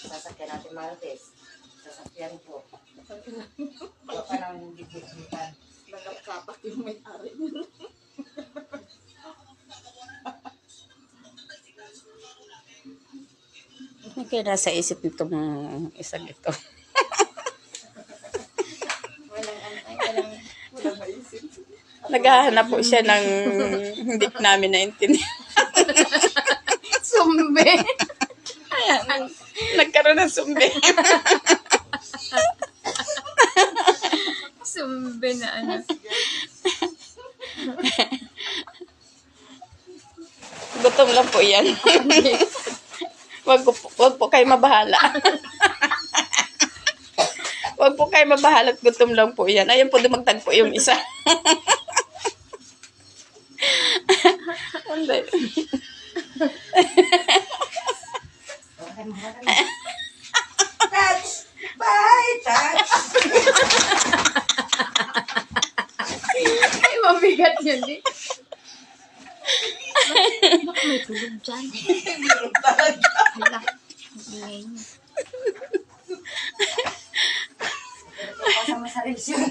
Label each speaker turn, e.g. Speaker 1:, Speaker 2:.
Speaker 1: Sasakyan natin Martes. Sasakyan po. Wala pa nang gigit-gitan.
Speaker 2: Nagkapak yung may-ari.
Speaker 3: Ano kaya nasa isip nitong isang ito?
Speaker 2: Walang ano, ay, walang, walang maisip.
Speaker 3: Naghahanap po siya ng hindi namin naintindihan.
Speaker 2: Sumbe.
Speaker 3: Nagkaroon ng sumbi.
Speaker 2: Sumbe na ano.
Speaker 3: Gutom lang po yan. wag, po, wag po kayo mabahala. wag po kayo mabahala at gutom lang po yan. Ayun po, dumagtag po yung isa. Hindi.
Speaker 1: Touch! Bye! Touch!
Speaker 2: Ay, mabigat yun, di? Ano ko may tulog dyan? Tulog talaga. Hala, maingay niya. Pagpapasa mo sa relasyon.